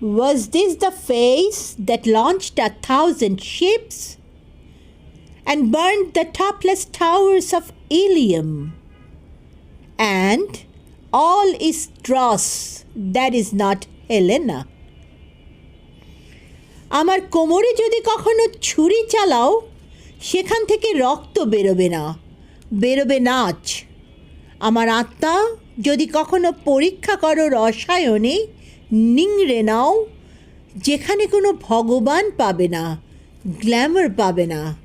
Was this the face that launched a thousand ships and burned the topless towers of Ilium? And all is dross that is not Helena. আমার কোমরে যদি কখনো ছুরি চালাও সেখান থেকে রক্ত বেরোবে না বেরোবে নাচ আমার আত্মা যদি কখনো পরীক্ষা করো রসায়নে নিংড়ে নাও। যেখানে কোনো ভগবান পাবে না, গ্ল্যামার পাবে না।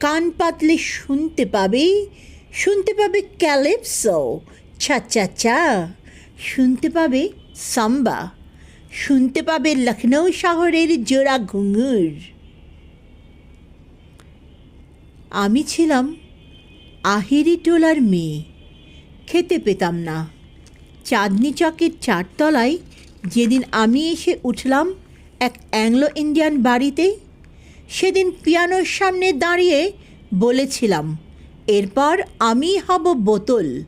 কান পাতলে শুনতে পাবে। শুনতে পাবে ক্যালেপসো। ছা চা চা শুনতে পাবে সাম্বা। শুনতে পাবে লখনৌ শহরের জোড়া ঘুঙুর। আমি ছিলাম আহিরি টোলার মেয়ে। খেতে পেতাম না। চাঁদনি চকের চারতলায় যেদিন আমি এসে উঠলাম এক অ্যাংলো ইন্ডিয়ান বাড়িতে, সেদিন পিয়ানোর সামনে দাঁড়িয়ে বলেছিলাম, এরপর আমি হব বোতল।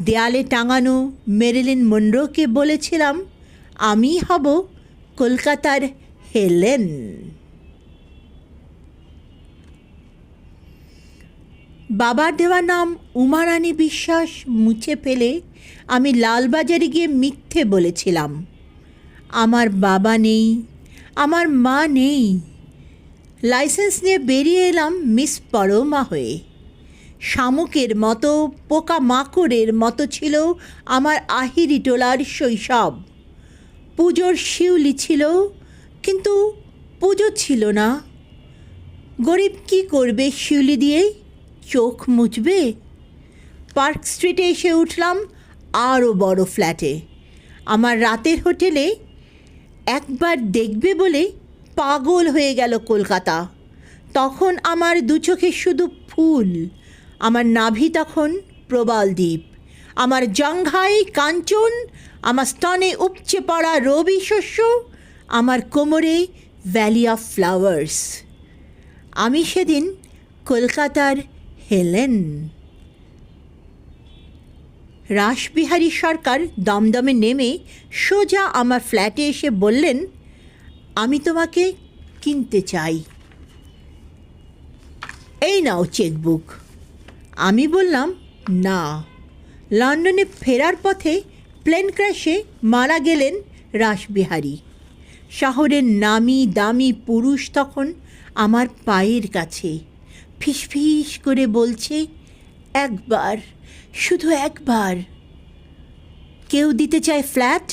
দেয়ালে টাঙানো মেরেলিন মন্ডোকে বলেছিলাম, আমি হব কলকাতার হেলেন। বাবার দেওয়া নাম উমারানী বিশ্বাস মুছে ফেলে আমি লালবাজারে গিয়ে মিথ্যে বলেছিলাম। আমার বাবা নেই, আমার মা নেই। লাইসেন্স নিয়ে বেরিয়ে এলাম মিস পরমা হয়ে। শামুকের মতো, পোকা মাকড়ের মতো ছিল আমার আহিরি টোলার শৈশব। পুজোর শিউলি ছিল, কিন্তু পুজো ছিল না। গরিব কি করবে শিউলি দিয়ে? চোখ মুচবে পার্ক স্ট্রিটে এসে উঠলাম আরও বড় ফ্ল্যাটে। আমার রাতের হোটেলে একবার দেখবে বলে পাগল হয়ে গেল কলকাতা। তখন আমার দু চোখে শুধু ফুল, আমার নাভি তখন প্রবাল দ্বীপ, আমার জঙ্ঘাই কাঞ্চন, আমার স্তনে উপচে পড়া রবি শস্য, আমার কোমরে ভ্যালি অফ ফ্লাওয়ার্স। আমি সেদিন কলকাতার হেলেন। রাসবিহারী সরকার দমদমে নেমে সোজা আমার ফ্ল্যাটে এসে বললেন, আমি তোমাকে কিনতে চাই। এই নাও চেকবুক। আমি বললাম, না। লন্ডনে ফেরার পথে প্লেন ক্র্যাশে মারা গেলেন রাসবিহারী। শহরের নামি দামি পুরুষ তখন আমার পায়ের কাছে। ফিসফিস করে বলছে, একবার, শুধু একবার। কেউ দিতে চায় ফ্ল্যাট,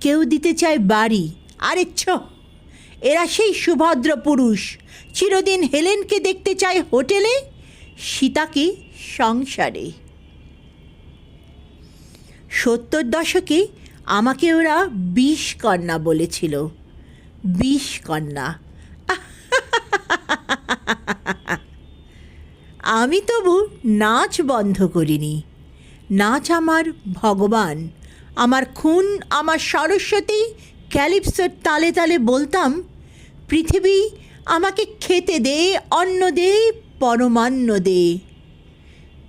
কেউ দিতে চায় বাড়ি। আরে ছ, এরা সেই সুভদ্র পুরুষ। চিরদিন হেলেনকে দেখতে চায় হোটেলে, সীতাকে সংসারে। সত্তর দশকে আমাকে ওরা বিষ কন্যা বলেছিল। বিষ কন্যা। আমি তবু নাচ বন্ধ করিনি। নাচ আমার ভগবান। আমার খুন, আমার সরস্বতী, ক্যালিপসোর তালে তালে বলতাম, পৃথিবী আমাকে খেতে দে, অন্ন দে, পরমান্ন দে।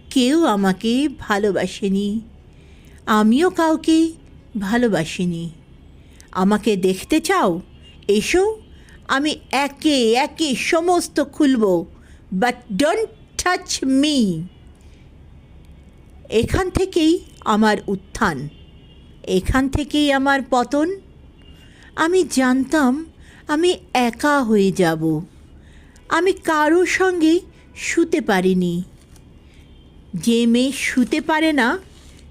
কেউ আমাকে ভালোবাসেনি। আমিও কাউকে ভালোবাসিনি। আমাকে দেখতে চাও? এসো। আমি একে একে সমস্ত খুলব। বাট ডোন্ট টাচ মি এখান থেকেই আমার উত্থান। এখান থেকেই আমার পতন। আমি জানতাম আমি একা হয়ে যাব। আমি কারোর সঙ্গে শুতে পারিনি। যে মেয়ে শুতে পারে না,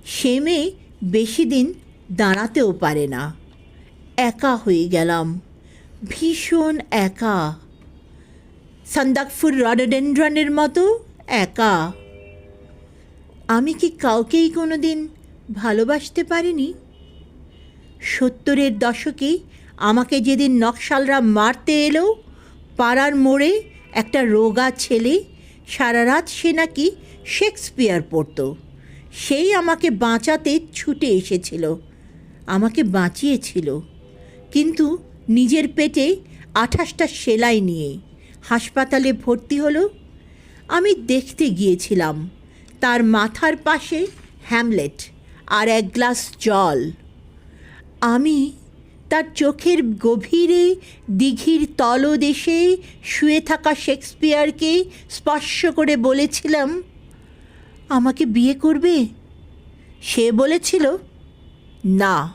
সে মেয়ে বেশি দিন দাঁড়াতেও পারে না। একা হয়ে গেলাম। ভীষণ একা। সান্দাকফুর রডোডেন্ড্রনের মতো একা। আমি কি কাউকেই কোনো দিন ভালোবাসতে পারিনি? সত্তরের দশকে আমাকে যেদিন নকশালরা মারতে এলো, পাড়ার মোড়ে একটা রোগা ছেলে সারা রাত সে নাকি শেক্সপিয়ার পড়তো। সেই আমাকে বাঁচাতে ছুটে এসেছিল, আমাকে বাঁচিয়েছিল। কিন্তু নিজের পেটে আঠাশটা সেলাই নিয়ে হাসপাতালে ভর্তি হলো। আমি দেখতে গিয়েছিলাম। তার মাথার পাশে হ্যামলেট আর এক গ্লাস জল। আমি তার চোখের গভীরে দিঘির তলদেশে শুয়ে থাকা শেক্সপিয়ারকে স্পর্শ করে বলেছিলাম, আমাকে বিয়ে করবে? সে বলেছিল, না।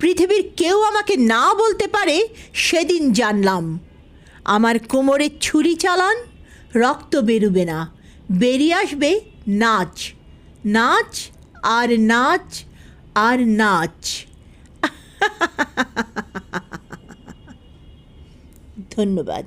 পৃথিবীর কেউ আমাকে না বলতে পারে, সেদিন জানলাম। আমার কোমরে ছুরি চালান, রক্ত বেরুবে না। বেরিয়ে আসবে নাচ। নাচ আর নাচ আর নাচ। ধন্যবাদ।